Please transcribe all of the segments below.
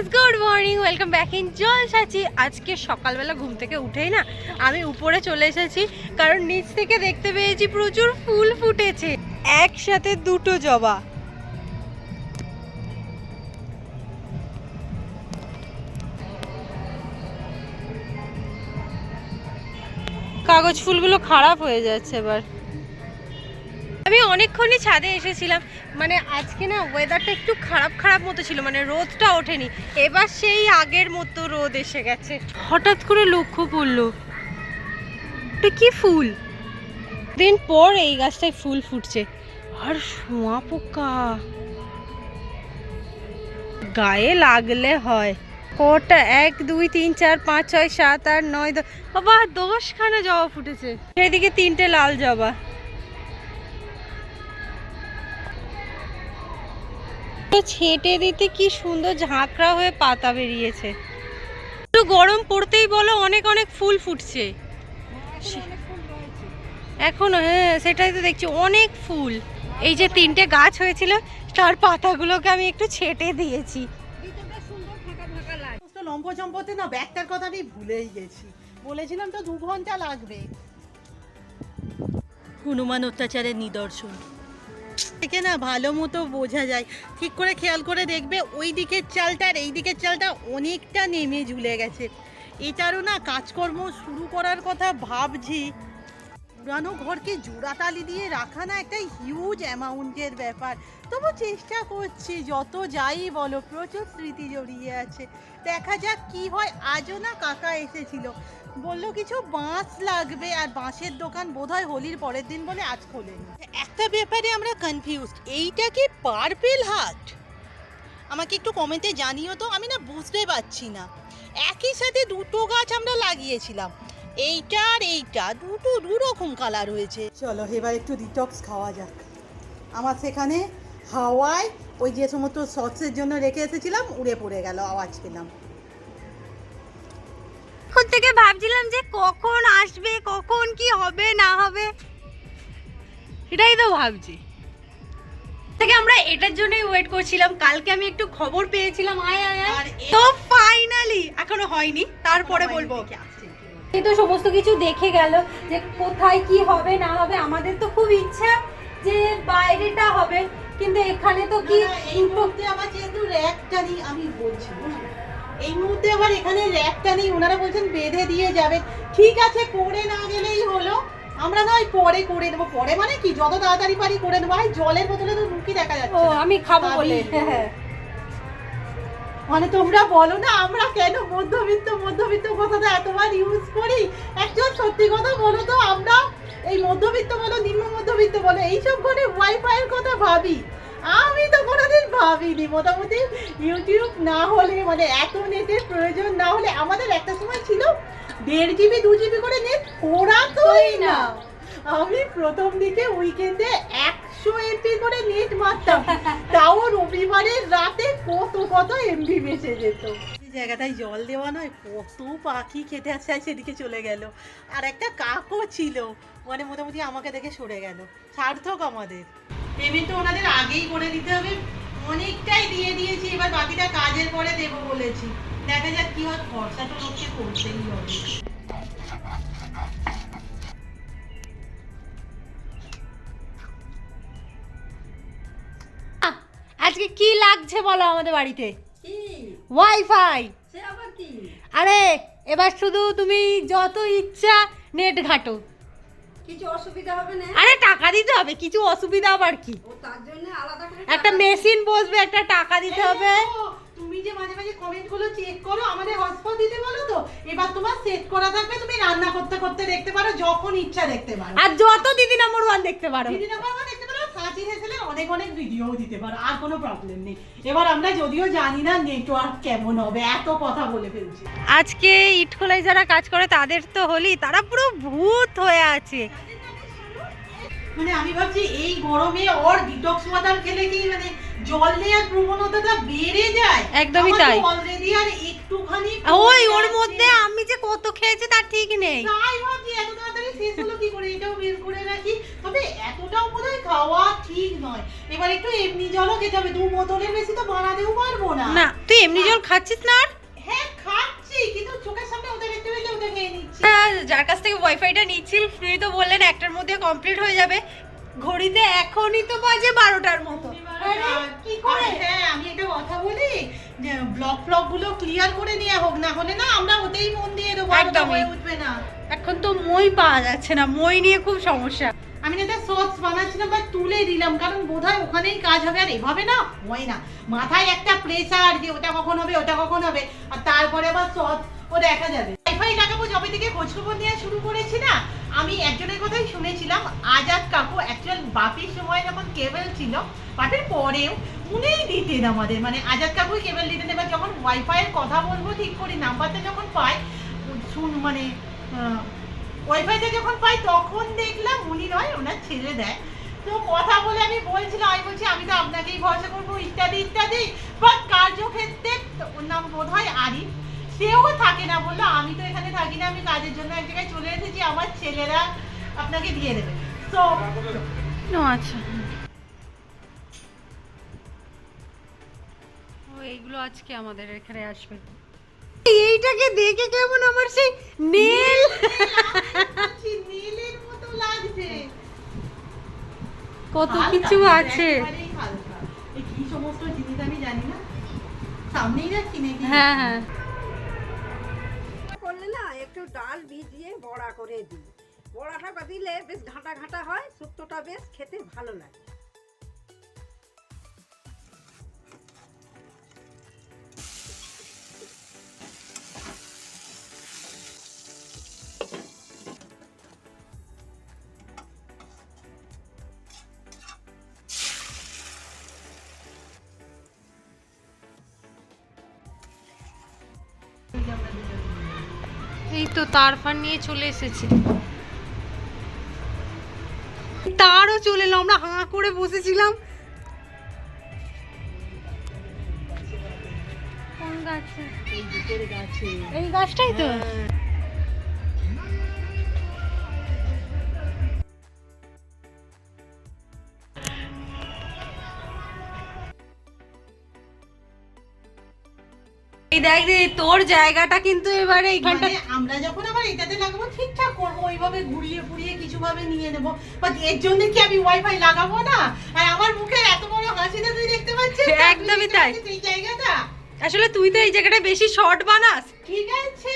Guys good morning welcome back in জল সাচি আজকে সকালবেলা ঘুম থেকে উঠেই না আমি উপরে চলে এসেছি, কারণ নিচ থেকে দেখতে পেয়েছি প্রচুর ফুল ফুটেছে। একসাথে দুটো জবা। কাগজ ফুলগুলো খারাপ হয়ে যাচ্ছে এবার। আমি অনেকক্ষণই ছাদে এসেছিলাম। মানে আজকে না ওয়েদারটা একটু খারাপ খারাপ মতো ছিল মানে রোদটা ওঠেনি। এবার সেই আগের মতো রোদ এসে গেছে। হঠাৎ করে লক্ষ্য পড়ল কি ফুল? দিন পর এই গাছটায় ফুল ফুটছে। আর শোঁয়া পোকা। গায়ে লাগলে হয়। কটা? এক, দুই, তিন, চার, পাঁচ, ছয়, সাত, আট, নয় বাবা, দশখানা জবা ফুটেছে। সেদিকে তিনটে লাল জবা। ছেটে দিতে কি সুন্দর ঝাঁকড়া হয়ে পাতা বেরিয়েছে। একটু গরম পড়তেই বলো অনেক অনেক ফুল ফুটছে। এখনও হ্যাঁ সেটাই তো দেখছি অনেক ফুল। এই যে তিনটে গাছ হয়েছিল তার পাতাগুলোকে আমি একটু ছেটে দিয়েছি। সমস্ত লম্প চম্পতে না ব্যাগটার কথা আমি ভুলেই গেছি। বলেছিলাম তো দু ঘণ্টা লাগবে। হনুমান অত্যাচারের নিদর্শন। থেকে না ভালো মতো বোঝা যায়। ঠিক করে খেয়াল করে দেখবে ওই দিকের চালটা আর এই দিকের চালটা অনেকটা নেমে ঝুলে গেছে। এটারও না কাজকর্ম শুরু করার কথা ভাবছি। পুরানো ঘরকে জোড়াতালি দিয়ে রাখা না একটা হিউজ অ্যামাউন্টের ব্যাপার। তবু চেষ্টা করছি যত যাই বলো প্রচুর স্মৃতি জড়িয়ে আছে। দেখা যাক কি হয় আজও না কাকা এসেছিল। বলল কিছু বাঁশ লাগবে আর বাঁশের দোকান বোধহয় হোলির পরের দিন বলে আজ খোলেনি। একটা ব্যাপারে আমরা কনফিউজড এইটা কি পার্পেল হাট আমাকে একটু কমেন্টে জানিও তো আমি না বুঝতে পারছি না। একই সাথে দুটো গাছ আমরা লাগিয়েছিলাম এইটা আর এইটা দুটো দু রকম কালার হয়েছে। চলো এবার একটু ডিটক্স খাওয়া যাক। আমার সেখানে হাওয়ায় ওই যে সমস্ত সসের জন্য রেখে এসেছিলাম উড়ে পড়ে গেল আওয়াজ পেলাম। থেকে ভাবছিলাম যে কখন আসবে কখন কি হবে না হবে। এটাই তো ভাবছি। থেকে আমরা এটার জন্যই ওয়েট করছিলাম কালকে আমি একটু খবর পেয়েছিলাম আয় আয়। তো ফাইনালি এখনও হয়নি তারপরে বলব। এই তো সমস্ত কিছু দেখে গেল যে কোথায় কি হবে না হবে আমাদের তো খুব ইচ্ছা যে বাইরেটা হবে। কিন্তু এখানে তো কি এই মুহূর্তে আমার যেহেতু র্যাকটা নেই আমি বলছি এই মুহূর্তে আবার এখানে র্যাকটা নেই ওনারা বলছেন বেঁধে দিয়ে যাবে। ঠিক আছে করে না গেলেই হলো। আমরা নয় পরে করে নেব। পরে মানে কি যত তাড়াতাড়ি পারি করে নেব। ভাই জলের বোতলে তো রুকি দেখা যাচ্ছে ও আমি খাব বলে। হ্যাঁ হ্যাঁ। মানে তোমরা বলো না আমরা কেন মধ্যবিত্ত মধ্যবিত্ত কথাটা এতবার ইউজ করি? একজন সত্যি কথা বলো তো আমরা এই মধ্যবিত্ত বলো নিম্ন মধ্যবিত্ত বলো এইসব করে ওয়াইফাই এর কথা ভাবি। আমি তো কোনোদিন ভাবিনি মোটামুটি ইউটিউব না হলে মানে এত নেটের প্রয়োজন না হলে আমাদের একটা সময় ছিল দেড় জিবি দু জিবি করে নেট ওরাতোই না। আমি প্রথম দিকে উইকেন্ডে একশো এমপি করে নেট মারতাম। তাও রবিবারের রাতে কত কত এমবি বেঁচে যেত। জায়গাটায় জল দেওয়া নয়, কত পাখি খেতে আসে সেদিকে চলে গেল। আর একটা কাকও ছিল মানে মোটামুটি আমাকে দেখে সরে গেল। সার্থক আমাদের। পেমেন্ট তো ওনাদের আগেই করে দিতে হবে। অনেকটাই দিয়ে দিয়েছি, এবার বাকিটা কাজের পরে দেবো বলেছি। দেখা যাক কি হয় খরচা তো লোককে করতেই হবে। আজকে কি লাগছে বলো আমাদের বাড়িতে? ওয়াইফাই আরে এবার শুধু তুমি যত ইচ্ছা নেট ঘাটো। কিছু অসুবিধা হবে না? আরে টাকা দিতে হবে কিছু অসুবিধা আবার কি? তার জন্য আলাদা করে একটা মেশিন বসবে একটা টাকা দিতে হবে। তুমি যে মাঝে মাঝে কমেন্টগুলো চেক করো আমাদের হটস্পট দিতে বলো তো। এবার তোমার সেট করা থাকবে তুমি রান্না করতে করতে দেখতে পারো যখন ইচ্ছা দেখতে পারো। আর যত দিদি নম্বর ওয়ান দেখতে পারো। দিদি নাম্বার দেখতে পারো অনেক অনেক ভিডিও দিতে পারো আর কোনো প্রবলেম নেই। এবার আমরা যদিও জানি না নেটওয়ার্ক কেমন হবে এত কথা বলে ফেলছি। আজকে ইটখোলায় যারা কাজ করে তাদের তো হলি তারা পুরো ভূত হয়ে আছে। মানে আমি ভাবছি এই গরমে ওর ডিটক্স ওয়াটার খেলে কি মানে জল নেওয়ার প্রবণতাটা বেড়ে যায়? একদমই তাই। অলরেডি আর একটুখানি ওই ওর মধ্যে আমি যে কত খেয়েছি তার ঠিক নেই। এত তাড়াতাড়ি শেষ হলো কি করে এটাও বের করে রাখি। তবে এতটাও বোধহয় খাওয়া ঠিক নয়। এবার একটু এমনি জলও খেতে হবে দু বোতলের বেশি তো বানাতেও পারব না। না তুই এমনি জল খাচ্ছিস না আর? হ্যাঁ খাচ্ছি কিন্তু চোখের সামনে ওদের পেলে ওদের খেয়ে নিচ্ছি। হ্যাঁ, যার কাছ থেকে ওয়াইফাইটা নিচ্ছিল তিনি তো বললেন একটার মধ্যে কমপ্লিট হয়ে যাবে। ঘড়িতে এখনই তো বাজে বারোটার মতো। কি করে? হ্যাঁ আমি একটা কথা বলি যে ব্লগ ফ্লগগুলো ক্লিয়ার করে নেওয়া হোক না হলে না আমরা ওতেই মন দিয়ে দেবো। হয়ে উঠবে না। এখন তো মই পাওয়া যাচ্ছে না মই নিয়ে খুব সমস্যা। আমি না সস বানাচ্ছিলাম বা তুলে দিলাম কারণ বোধহয় ওখানেই কাজ হবে আর এভাবে না হয় না। মাথায় একটা প্রেসার যে ওটা কখন হবে ওটা কখন হবে আর তারপরে আবার সস ও দেখা যাবে। ওয়াইফাই লাগাবো যবে থেকে খোঁজখবর নেওয়া শুরু করেছি না আমি একজনের কথাই শুনেছিলাম, আজাদ কাকু অ্যাকচুয়াল বাপির সময় যখন কেবল ছিল, বাপির পরেও উনিই দিতেন আমাদের। মানে আজাদ কাকুই কেবল দিতেন, এবার যখন ওয়াইফাইয়ের কথা বলব, ঠিক করি নাম্বারটা যখন পাই, শুন মানে ওয়াইফাইটা যখন পাই, তখন দেখলাম উনি নয়, ওনার ছেলে দেয়। তো কথা বলে আমি বলছিলাম, আমি বলছি, আমি তো আপনাকেই ভরসা করব, ইত্যাদি ইত্যাদি। বাট কার্যক্ষেত্রে ওর নাম বোধ হয় আরিফ। সেও থাকে না বলল, আমি তো এখানে থাকি না, আমি কাজের জন্য এক জায়গায় চলে এসেছি, আমার ছেলেরা আপনাকে দিয়ে দেবে। তো আচ্ছা। এইগুলো আজকে আমাদের এখানে আসবে। এইটাকে দেখে কেমন আমার সেই নেল নীলের মতো লাগছে। কত কিছু আছে। হালকা। এই কি সমস্ত জিনিস আমি জানি না। সামনেই রাখি নাকি হ্যাঁ হ্যাঁ। একটু ডাল ভিজিয়ে বড়া করে দিই। বড়াটা দিলে বেশ ঘাঁটা ঘাঁটা হয়, শুক্তোটা বেশ খেতে ভালো লাগে। এই তো তার ফার নিয়ে চলে এসেছি। তারও চলে এলো আমরা হাঁ করে বসেছিলাম। কোন গাছে? এই গাছে। এই গাছটাই তো? দেখ রে তোর জায়গাটা কিন্তু এবারে এইখানটা মানে আমরা যখন আবার এটাতে লাগাবো ঠিকঠাক করব ওইভাবে ঘুরিয়ে ফুরিয়ে কিছু ভাবে নিয়ে নেব। বাট এর জন্য কি আমি ওয়াইফাই লাগাবো না? আর আমার মুখের এত বড় হাসিটা তুই দেখতে পাচ্ছিস একদমই তাই। এই জায়গাটা? আসলে তুই তো এই জায়গাটা বেশি শর্ট বানাস। ঠিক আছে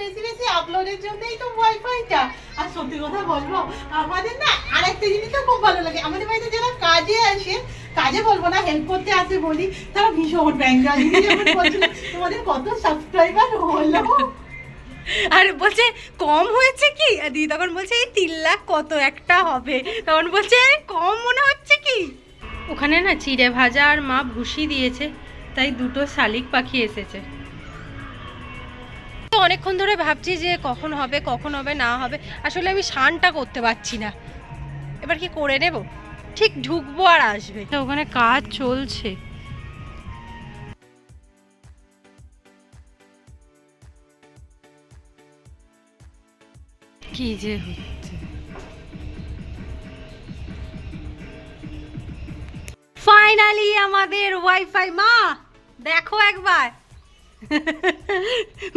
বেশি বেশি আপলোডের জন্যই তো ওয়াইফাইটা আর সত্যি কথা বলব আমাদের না আরেকটা জিনিস তো খুব ভালো লাগে। আমাদের বাড়িতে যারা কাজে আসে কাজে বলব না হেল্প করতে আসে বলি। তারা ভীষণ ব্যাঙ্গালি তোমাদের কত সাবস্ক্রাইবার হলো। আর বলছে কম হয়েছে কি? দিদি তখন বলছে এই তিন লাখ কত একটা হবে। তখন বলছে কম মনে হচ্ছে কি? ওখানে না চিড়ে ভাজা আর মা ভুসি দিয়েছে তাই দুটো শালিক পাখি এসেছে। তো অনেকক্ষণ ধরে ভাবছি যে কখন হবে কখন হবে না হবে। আসলে আমি স্নানটা করতে পারছি না। এবার কি করে নেব? ঠিক ঢুকবো আর আসবে। তো ওখানে কাজ চলছে। কি যে হচ্ছে। ফাইনালি আমাদের ওয়াইফাই মা দেখো একবার।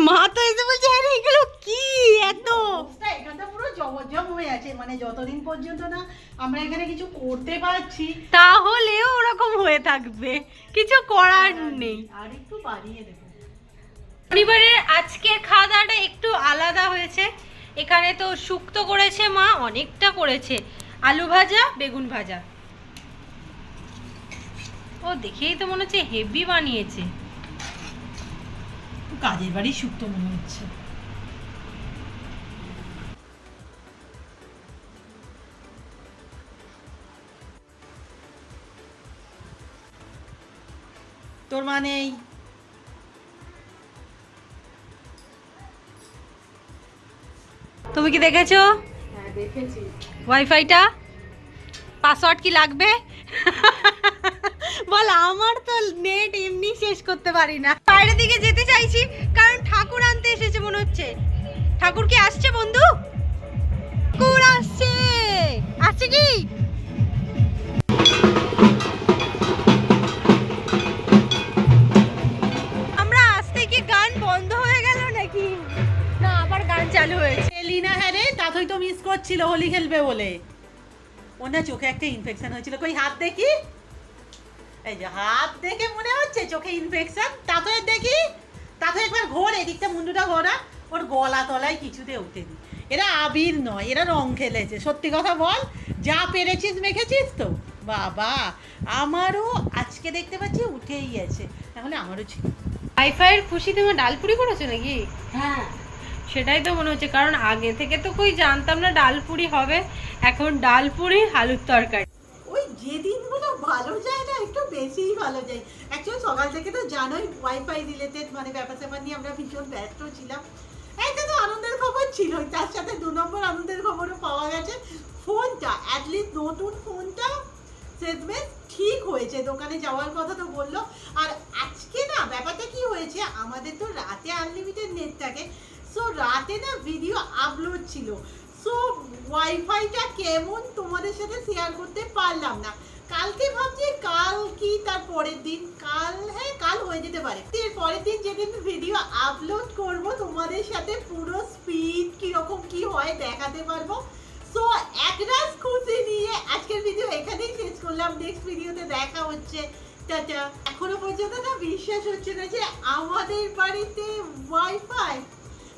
মা তো এসে বলছে আরে এগুলো কি এত হয়ে আছে মানে যতদিন পর্যন্ত না আমরা এখানে কিছু করতে পারছি তাহলেও ওরকম হয়ে থাকবে। কিছু করার নেই। আর একটু বাড়িয়ে দেবো। পরিবারের আজকের খাওয়া দাওয়াটা একটু আলাদা হয়েছে। এখানে তো শুক্তো করেছে মা অনেকটা করেছে। আলু ভাজা বেগুন ভাজা। ও দেখেই তো মনে হচ্ছে হেভি বানিয়েছে। কাজের বাড়ি সুক্ত মনে হচ্ছে। তোর মানে তুমি কি দেখেছ? হ্যাঁ দেখেছি। ওয়াইফাইটা পাসওয়ার্ড কি লাগবে? বল আমার তো নেট এমনি শেষ করতে পারি না। বাইরের দিকে যেতে চাইছি কারণ ঠাকুর আনতে এসেছে মনে হচ্ছে। ঠাকুর কি আসছে বন্ধু? কুকুর আসছে! আসছে কি? হোলি খেলবে বলে। ওনার চোখে একটা ইনফেকশন হয়েছিল। কই হাত দেখি? এই যে হাত দেখে মনে হচ্ছে চোখে ইনফেকশন তাতে দেখি। তাতে একবার ঘোর এদিকটা মুন্ডুটা ঘোরা ওর গলা তলায় কিছুতে ওঠেনি এরা আবির নয় এরা রং খেলেছে। সত্যি কথা বল যা পেরেছিস মেখেছিস তো। বাবা আমারও আজকে দেখতে পাচ্ছি উঠেই গেছে। তাহলে আমারও ছিল। ওয়াইফাইয়ের খুশি তুমি ডালপুরি করেছ নাকি? হ্যাঁ। সেটাই তো মনে হচ্ছে। কারণ আগে থেকে তো কই জানতাম না ডাল পুরি হবে, এখন ডাল পুরি আলুর তরকারি। ওই যে দিনগুলো ভালো যায় না, একটু বেশিই ভালো যায়। অ্যাকচুয়ালি সকাল থেকে তো জানোই ওয়াইফাই রিলেটেড মানে ব্যাপার স্যাপার নিয়ে আমরা ভীষণ ব্যস্ত ছিলাম। একটা তো আনন্দের খবর ছিল তার সাথে দু নম্বর আনন্দের খবরও পাওয়া গেছে। ফোনটা অ্যাটলিস্ট নতুন ফোনটা শেষমেশ ঠিক হয়েছে। দোকানে যাওয়ার কথা তো বলল। আর আজকে না, ব্যাপারটা কি হয়েছে, আমাদের তো রাতে আনলিমিটেড নেট থাকে। সো রাতে না ভিডিও আপলোড ছিল। সো ওয়াইফাইটা কেমন তোমাদের সাথে শেয়ার করতে পারলাম না। কালকে ভাবছি, কাল কি তার পরের দিন? কাল হ্যাঁ কাল হয়ে যেতে পারে। এর পরের দিন যেদিন ভিডিও আপলোড করব, তোমাদের সাথে পুরো স্পিড কীরকম কি হয় দেখাতে পারব। সো একরাশ খুশি নিয়ে আজকের ভিডিও এখানেই শেষ করলাম। নেক্সট ভিডিওতে দেখা হচ্ছে। এখনও পর্যন্ত না বিশ্বাস হচ্ছে না যে আমাদের বাড়িতে ওয়াইফাই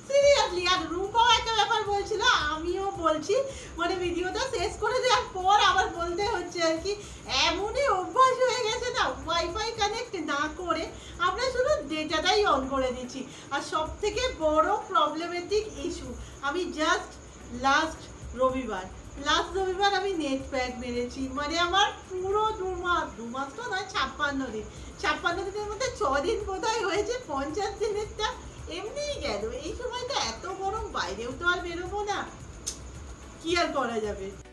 সিরিয়াসলি আর রূপাও একটা ব্যাপার বলছিল, আমিও বলছি মানে ভিডিওটা শেষ করে দেওয়ার পর আবার বলতে হচ্ছে আর কি, এমনই অভ্যাস হয়ে গেছে না ওয়াইফাই কানেক্ট না করে আমরা শুধু ডেটাটাই অন করে দিচ্ছি। আর সব থেকে বড় প্রবলেমেটিক ইস্যু আমি জাস্ট লাস্ট রবিবার লাস্ট রবিবার আমি নেট প্যাক মেরেছি মানে আমার পুরো দু মাস দু মাস তো নয়, ছাপ্পান্ন দিন, ছাপ্পান্ন দিনের মধ্যে ছ দিন বোধহয় হয়েছে, পঞ্চাশ দিনেরটা এমনিই গেল এই সময় তো এত গরম, বাইরেও তো আর বেরোবো না। কি আর করা যাবে?